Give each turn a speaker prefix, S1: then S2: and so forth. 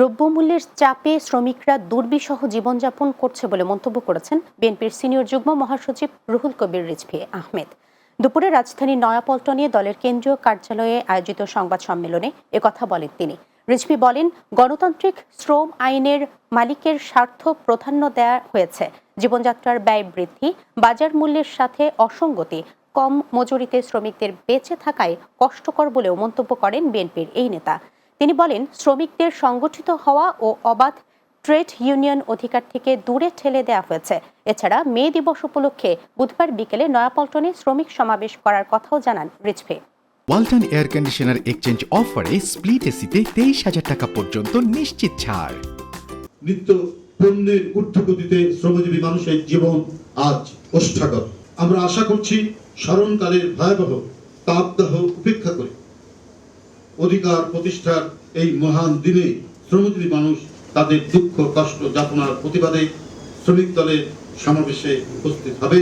S1: দ্রব্যমূল্যের চাপে শ্রমিকরা দুর্বিষহ জীবনযাপন করছে বলে মন্তব্য করেছেন বিএনপির সিনিয়র যুগ্ম মহাসচিব রুহুল কবির রিজভি আহমেদ দুপুরে রাজধানী নয়াপল্টনে দলের কেন্দ্রীয় কার্যালয়ে আয়োজিত সংবাদ সম্মেলনে একথা বলেন তিনি রিজভি বলেন গণতান্ত্রিক শ্রম আইনের মালিকের স্বার্থ প্রাধান্য দেয়া হয়েছে জীবনযাত্রার ব্যয় বৃদ্ধি বাজার মূল্যের সাথে অসঙ্গতি কম মজুরিতে শ্রমিকদের বেঁচে থাকায় কষ্টকর বলেও মন্তব্য করেন বিএনপির এই নেতা তিনি বলেন শ্রমিকদের সংগঠিত হওয়া ও অবাধ ট্রেড ইউনিয়ন অধিকার থেকে দূরে ঠেলে দেওয়া হয়েছে এছাড়া মে দিবস উপলক্ষে বুধবার বিকেলে নয়াপল্টনে শ্রমিক সমাবেশ করার কথাও জানান Rizvi
S2: Walton air conditioner exchange অফারে স্প্লিট এসিতে তেইশ হাজার টাকা পর্যন্ত নিশ্চিত ছাড়
S3: নিত্য পণ্যের ঊর্ধ্বগতিতে শ্রমজীবী মানুষের জীবন আজ অষ্টাগত আমরা আশা করছি স্মরণকালের ভয়াবহ তাপদাহ উপেক্ষা অধিকার প্রতিষ্ঠার এই মহান দিনে শ্রমজীবী মানুষ তাদের দুঃখ কষ্ট যাতনার প্রতিবাদে শ্রমিক দলের সমাবেশে উপস্থিত হবে